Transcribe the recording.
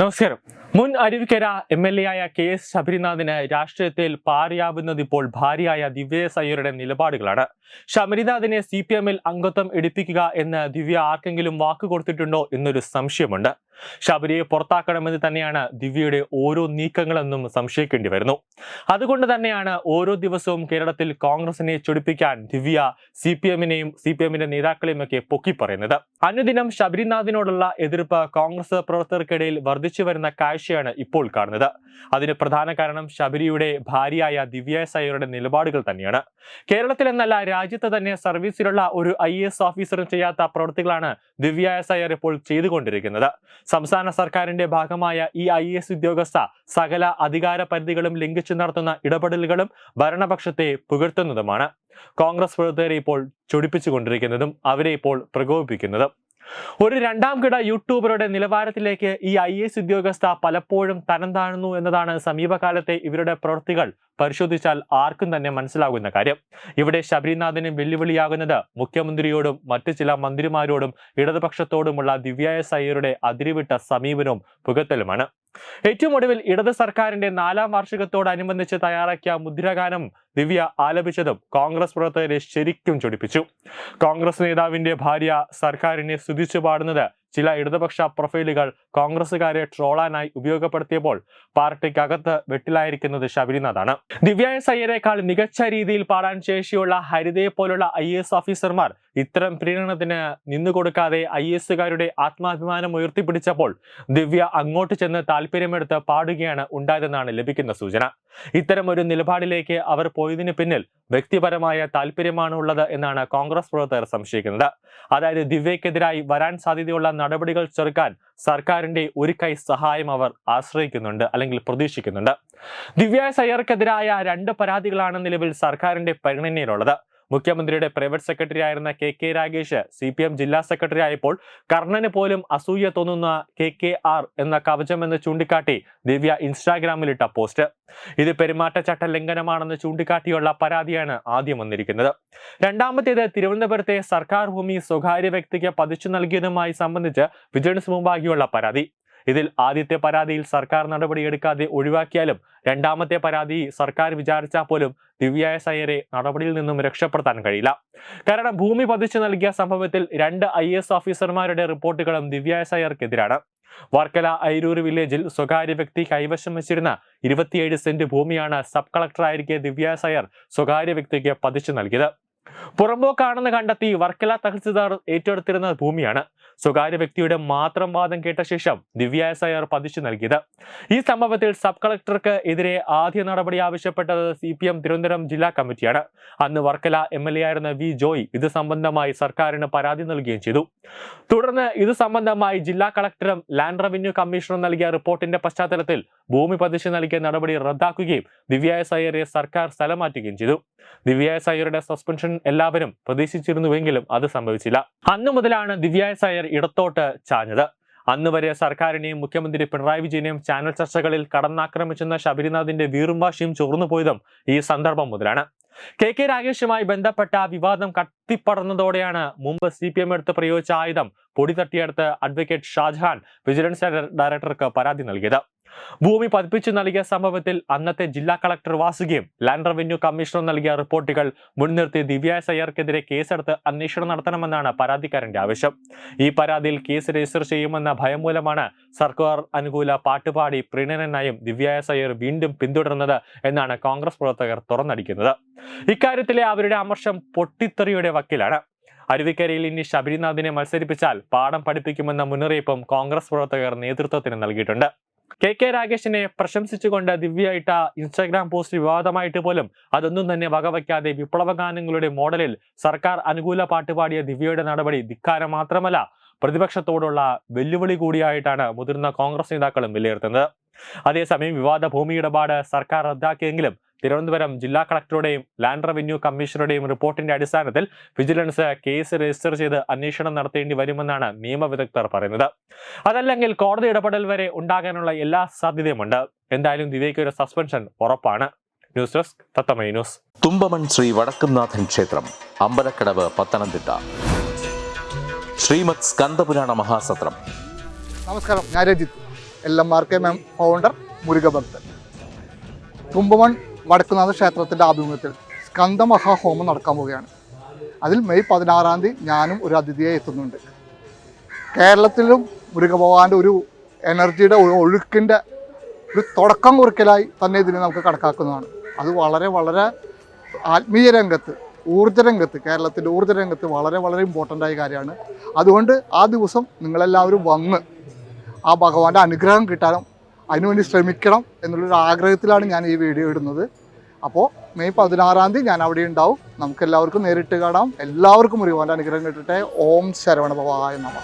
നമസ്കാരം. മുൻ Aruvikkara M L A ആയ കെ എസ് ശബരിനാഥിന് രാഷ്ട്രീയത്തിൽ പാറിയാവുന്നത് ഇപ്പോൾ ഭാര്യയായ ദിവ്യ സയ്യരുടെ നിലപാടുകളാണ്. ശബരിനാഥിനെ സി പി എമ്മിൽ അംഗത്വം എടുപ്പിക്കുക എന്ന് ദിവ്യ ആർക്കെങ്കിലും വാക്ക് കൊടുത്തിട്ടുണ്ടോ എന്നൊരു സംശയമുണ്ട്. ശബരിയെ പുറത്താക്കണമെന്ന് തന്നെയാണ് ദിവ്യയുടെ ഓരോ നീക്കങ്ങളെന്നും സംശയിക്കേണ്ടി വരുന്നു. അതുകൊണ്ട് തന്നെയാണ് ഓരോ ദിവസവും കേരളത്തിൽ കോൺഗ്രസിനെ ചൊടിപ്പിക്കാൻ ദിവ്യ സി പി എമ്മിനെയും സി പി എമ്മിന്റെ നേതാക്കളെയും ഒക്കെ പൊക്കി പറയുന്നത്. അനുദിനം ശബരിനാഥിനോടുള്ള എതിർപ്പ് കോൺഗ്രസ് പ്രവർത്തകർക്കിടയിൽ വർദ്ധിച്ചു വരുന്ന കാഴ്ചയാണ് ഇപ്പോൾ കാണുന്നത്. അതിന് പ്രധാന കാരണം ശബരിയുടെ ഭാര്യയായ ദിവ്യ സയ്യരുടെ നിലപാടുകൾ തന്നെയാണ്. കേരളത്തിൽ എന്നല്ല രാജ്യത്ത് തന്നെ സർവീസിലുള്ള ഒരു ഐ എസ് ഓഫീസറും ചെയ്യാത്ത പ്രവൃത്തികളാണ് ദിവ്യ സയ്യർ ഇപ്പോൾ ചെയ്തുകൊണ്ടിരിക്കുന്നത്. സംസ്ഥാന സർക്കാരിന്റെ ഭാഗമായ ഈ ഐ എസ് ഉദ്യോഗസ്ഥ സകല അധികാര പരിധികളും ലംഘിച്ചു നടത്തുന്ന ഇടപെടലുകളും ഭരണപക്ഷത്തെ പുകഴ്ത്തുന്നതുമാണ്. കോൺഗ്രസ് പ്രവർത്തകരെ ഇപ്പോൾ ചൊടിപ്പിച്ചുകൊണ്ടിരിക്കുന്നതും അവരെ ഇപ്പോൾ പ്രകോപിപ്പിക്കുന്നതും. ഒരു രണ്ടാം കിട യൂട്യൂബറുടെ നിലവാരത്തിലേക്ക് ഈ ഐ എസ് ഉദ്യോഗസ്ഥ പലപ്പോഴും തരം താഴുന്നു എന്നതാണ് സമീപകാലത്തെ ഇവരുടെ പ്രവൃത്തികൾ. പരിശോധിച്ചാൽ ആർക്കും തന്നെ മനസ്സിലാകുന്ന കാര്യം. ഇവിടെ ശബരിനാഥിന് വെല്ലുവിളിയാകുന്നത് മുഖ്യമന്ത്രിയോടും മറ്റു ചില മന്ത്രിമാരോടും ഇടതുപക്ഷത്തോടുമുള്ള ദിവ്യായ സയ്യരുടെ അതിരിവിട്ട സമീപനവും പുകത്തലുമാണ്. ഏറ്റവും ഒടുവിൽ ഇടത് സർക്കാരിന്റെ നാലാം വാർഷികത്തോടനുബന്ധിച്ച് തയ്യാറാക്കിയ മുദ്രാഗാനം ദിവ്യ ആലപിച്ചതും കോൺഗ്രസ് പ്രവർത്തകരെ ശരിക്കും ചൊടിപ്പിച്ചു. കോൺഗ്രസ് നേതാവിന്റെ ഭാര്യ സർക്കാരിനെ സ്തുതിച്ചു പാടുന്നത് ചില ഇടതുപക്ഷ പ്രൊഫൈലുകൾ കോൺഗ്രസുകാരെ ട്രോളാനായി ഉപയോഗപ്പെടുത്തിയപ്പോൾ പാർട്ടിക്കകത്ത് വെട്ടിലായിരിക്കുന്നത് ശബരിനാഥാണ്. ദിവ്യായ സയ്യരേക്കാൾ മികച്ച രീതിയിൽ പാടാൻ ശേഷിയുള്ള ഹരിതയെ പോലുള്ള ഐ എസ് ഓഫീസർമാർ ഇത്തരം പ്രീണനത്തിന് നിന്നുകൊടുക്കാതെ ഐ എസുകാരുടെ ആത്മാഭിമാനം ഉയർത്തിപ്പിടിച്ചപ്പോൾ ദിവ്യ അങ്ങോട്ട് ചെന്ന് താല്പര്യമെടുത്ത് പാടുകയാണ് ഉണ്ടായതെന്നാണ് ലഭിക്കുന്ന സൂചന. ഇത്തരം ഒരു നിലപാടിലേക്ക് അവർ പോയതിന് പിന്നിൽ വ്യക്തിപരമായ താല്പര്യമാണ് ഉള്ളത് എന്നാണ് കോൺഗ്രസ് പ്രവർത്തകർ സംശയിക്കുന്നത്. അതായത് ദിവ്യക്കെതിരായി വരാൻ സാധ്യതയുള്ള നടപടികൾ ചെറുക്കാൻ സർക്കാരിന്റെ ഒരു കൈ സഹായം അവർ ആശ്രയിക്കുന്നുണ്ട് അല്ലെങ്കിൽ പ്രതീക്ഷിക്കുന്നുണ്ട്. ദിവ്യ സയ്യർക്കെതിരായ രണ്ട് പരാതികളാണ് നിലവിൽ സർക്കാരിന്റെ പരിഗണനയിലുള്ളത്. മുഖ്യമന്ത്രിയുടെ പ്രൈവറ്റ് സെക്രട്ടറി ആയിരുന്ന K K Ragesh C P M ജില്ലാ സെക്രട്ടറി ആയപ്പോൾ കർണന് പോലും അസൂയ തോന്നുന്ന കെ കെ ആർ എന്ന കവചമെന്ന് ചൂണ്ടിക്കാട്ടി ദിവ്യ ഇൻസ്റ്റാഗ്രാമിലിട്ട പോസ്റ്റ്. ഇത് പെരുമാറ്റച്ചട്ട ലംഘനമാണെന്ന് ചൂണ്ടിക്കാട്ടിയുള്ള പരാതിയാണ് ആദ്യം വന്നിരിക്കുന്നത്. രണ്ടാമത്തേത് തിരുവനന്തപുരത്തെ സർക്കാർ ഭൂമി സ്വകാര്യ വ്യക്തിക്ക് പതിച്ചു നൽകിയതുമായി സംബന്ധിച്ച് വിജിലൻസ് മുമ്പാകെയുള്ള പരാതി. ഇതിൽ ആദ്യത്തെ പരാതിയിൽ സർക്കാർ നടപടിയെടുക്കാതെ ഒഴിവാക്കിയാലും രണ്ടാമത്തെ പരാതി സർക്കാർ വിചാരിച്ചാൽ പോലും ദിവ്യായ സയ്യരെ നടപടിയിൽ നിന്നും രക്ഷപ്പെടുത്താൻ കഴിയില്ല. കാരണം ഭൂമി പതിച്ചു നൽകിയ സംഭവത്തിൽ രണ്ട് ഐ എസ് ഓഫീസർമാരുടെ റിപ്പോർട്ടുകളും ദിവ്യായ സയ്യർക്കെതിരാണ് വർക്കല ഐരൂർ വില്ലേജിൽ സ്വകാര്യ വ്യക്തി കൈവശം വെച്ചിരുന്ന ഇരുപത്തിയേഴ് സെന്റ് ഭൂമിയാണ് സബ് കളക്ടറായിരിക്കെ ദിവ്യ സയ്യർ സ്വകാര്യ വ്യക്തിക്ക് പതിച്ചു നൽകിയത്. പുറമ്പോക്കാണെന്ന് കണ്ടെത്തി വർക്കല തഹസിൽദാർ ഏറ്റെടുത്തിരുന്ന ഭൂമിയാണ്. സ്വകാര്യ വ്യക്തിയുടെ മാത്രം വാദം കേട്ട ശേഷം ദിവ്യ അയ്യർ പതിച്ചു നൽകിയത്. ഈ സംഭവത്തിൽ സബ് കളക്ടർക്ക് എതിരെ ആദ്യ നടപടി ആവശ്യപ്പെട്ടത് സി പി എം തിരുവനന്തപുരം ജില്ലാ കമ്മിറ്റിയാണ്. അന്ന് വർക്കല എം എൽ എ ആയിരുന്ന വി ജോയ് ഇത് സംബന്ധമായി സർക്കാരിന് പരാതി നൽകുകയും ചെയ്തു. തുടർന്ന് ഇത് സംബന്ധമായി ജില്ലാ കളക്ടറും ലാൻഡ് റവന്യൂ കമ്മീഷണറും നൽകിയ റിപ്പോർട്ടിന്റെ പശ്ചാത്തലത്തിൽ ഭൂമി പതിച്ചു നൽകിയ നടപടി റദ്ദാക്കുകയും ദിവ്യായ അയ്യരെ സർക്കാർ സ്ഥലം മാറ്റുകയും ചെയ്തു. ദിവ്യായ അയ്യരുടെ സസ്പെൻഷൻ എല്ലാവരും പ്രതീക്ഷിച്ചിരുന്നുവെങ്കിലും അത് സംഭവിച്ചില്ല. അന്നു മുതലാണ് ദിവ്യായ ഇടത്തോട്ട് ചാഞ്ഞത്. അന്ന് വരെ സർക്കാരിനെയും മുഖ്യമന്ത്രി പിണറായി വിജയനെയും ചാനൽ ചർച്ചകളിൽ കടന്നാക്രമിച്ചെന്ന ശബരിനാഥിന്റെ വീറും വാശിയും ചോർന്നു പോയതും ഈ സന്ദർഭം മുതലാണ്. കെ കെ രാഗേഷുമായി ബന്ധപ്പെട്ട വിവാദം കത്തിപ്പടർന്നതോടെയാണ് മുമ്പ് സി പി എം എടുത്ത് പ്രയോഗിച്ച ആയുധം പൊടി തട്ടിയെടുത്ത് അഡ്വക്കേറ്റ് ഷാജഹാൻ വിജിലൻസ് ഡയറക്ടർക്ക് പരാതി നൽകിയത്. ഭൂമി പതിപ്പിച്ചു നൽകിയ സംഭവത്തിൽ അന്നത്തെ ജില്ലാ കളക്ടർ വാസുകയും ലാൻഡ് റവന്യൂ കമ്മീഷണർ നൽകിയ റിപ്പോർട്ടുകൾ മുൻനിർത്തി ദിവ്യ സയ്യർക്കെതിരെ കേസെടുത്ത് അന്വേഷണം നടത്തണമെന്നാണ് പരാതിക്കാരന്റെ ആവശ്യം. ഈ പരാതിയിൽ കേസ് രജിസ്റ്റർ ചെയ്യുമെന്ന ഭയം മൂലമാണ് സർക്കാർ അനുകൂല പാട്ടുപാടി പ്രീണനായും ദിവ്യ സയ്യർ വീണ്ടും പിന്തുടർന്നത് എന്നാണ് കോൺഗ്രസ് പ്രവർത്തകർ തുറന്നടിക്കുന്നത്. ഇക്കാര്യത്തിലെ അവരുടെ അമർഷം പൊട്ടിത്തെറിയുടെ വക്കിലാണ്. അരുവിക്കരയിൽ ഇനി ശബരിനാഥിനെ മത്സരിപ്പിച്ചാൽ പാഠം പഠിപ്പിക്കുമെന്ന മുന്നറിയിപ്പും കോൺഗ്രസ് പ്രവർത്തകർ നേതൃത്വത്തിന് നൽകിയിട്ടുണ്ട്. കെ കെ രാഗേഷിനെ പ്രശംസിച്ചുകൊണ്ട് ദിവ്യ ഇട്ട ഇൻസ്റ്റാഗ്രാം പോസ്റ്റ് വിവാദമായിട്ട് പോലും അതൊന്നും തന്നെ വകവയ്ക്കാതെ വിപ്ലവ ഗാനങ്ങളുടെ മോഡലിൽ സർക്കാർ അനുകൂല പാട്ട് പാടിയ ദിവ്യയുടെ നടപടി ധിക്കാരം മാത്രമല്ല പ്രതിപക്ഷത്തോടുള്ള വെല്ലുവിളി കൂടിയായിട്ടാണ് മുതിർന്ന കോൺഗ്രസ് നേതാക്കളും വിലയിരുത്തുന്നത്. അതേസമയം വിവാദ ഭൂമി ഇടപാട് സർക്കാർ റദ്ദാക്കിയെങ്കിലും തിരുവനന്തപുരം ജില്ലാ കളക്ടറുടെയും ലാൻഡ് റവന്യൂ കമ്മീഷണറുടെയും റിപ്പോർട്ടിന്റെ അടിസ്ഥാനത്തിൽ വിജിലൻസ് കേസ് രജിസ്റ്റർ ചെയ്ത് അന്വേഷണം നടത്തേണ്ടി വരുമെന്നാണ് നിയമവിദഗ്ധർ പറയുന്നത്. അതല്ലെങ്കിൽ കോടതി ഇടപെടൽ വരെ ഉണ്ടാകാനുള്ള എല്ലാ സാധ്യതയുമുണ്ട്. എന്തായാലും ദിവ്യയ്ക്ക് ഒരു സസ്പെൻഷൻ ഉറപ്പാണ്. News desk Thathamai news. Thumpamon Sree Vadakkumnathan ക്ഷേത്രം അമ്പലക്കടവ് പത്തനംതിട്ട. ശ്രീമത് സ്കന്ദപുരാണ മഹാസത്രം. നമസ്കാരം. ഞാൻ Rajith. L M R K മെം ഫൗണ്ടർ മുരുകഭക്തൻ തുമ്പമൺ വടക്കുന്നാഥ ക്ഷേത്രത്തിന്റെ ആഭിമുഖ്യത്തിൽ സ്കന്ദമഹാഹോമം നടക്കാൻ പോവുകയാണ്. അതിൽ മെയ് പതിനാറാം തീയതി ഞാനും ഒരു അതിഥിയായി എത്തുന്നുണ്ട്. കേരളത്തിലും മുരുകഭഗവാന്റെ ഒരു എനർജിയുടെ ഒഴുക്കിന്റെ ഒരു തുടക്കം കുറിക്കലായി തന്നെ ഇതിനെ നമുക്ക് കണക്കാക്കുന്നതാണ്. അത് വളരെ വളരെ ആത്മീയ രംഗത്ത് ഊർജ രംഗത്ത് കേരളത്തിന്റെ ഊർജ രംഗത്ത് വളരെ വളരെ ഇമ്പോർട്ടന്റ് ആയ കാര്യമാണ്. അതുകൊണ്ട് ആ ദിവസം നിങ്ങളെല്ലാവരും വന്ന് ആ ഭഗവാന്റെ അനുഗ്രഹം കിട്ടാനും അതിനുവേണ്ടി ശ്രമിക്കണം എന്നുള്ളൊരു ആഗ്രഹത്തിലാണ് ഞാൻ ഈ വീഡിയോ ഇടുന്നത്. അപ്പോൾ മെയ് പതിനാറാം തീയതി ഞാൻ അവിടെ ഉണ്ടാവും. നമുക്ക് എല്ലാവർക്കും നേരിട്ട് കാണാം. എല്ലാവർക്കും മുരുകവാന്റെ അനുഗ്രഹം കിട്ടട്ടെ. ഓം ശരവണ ഭവായ നമ.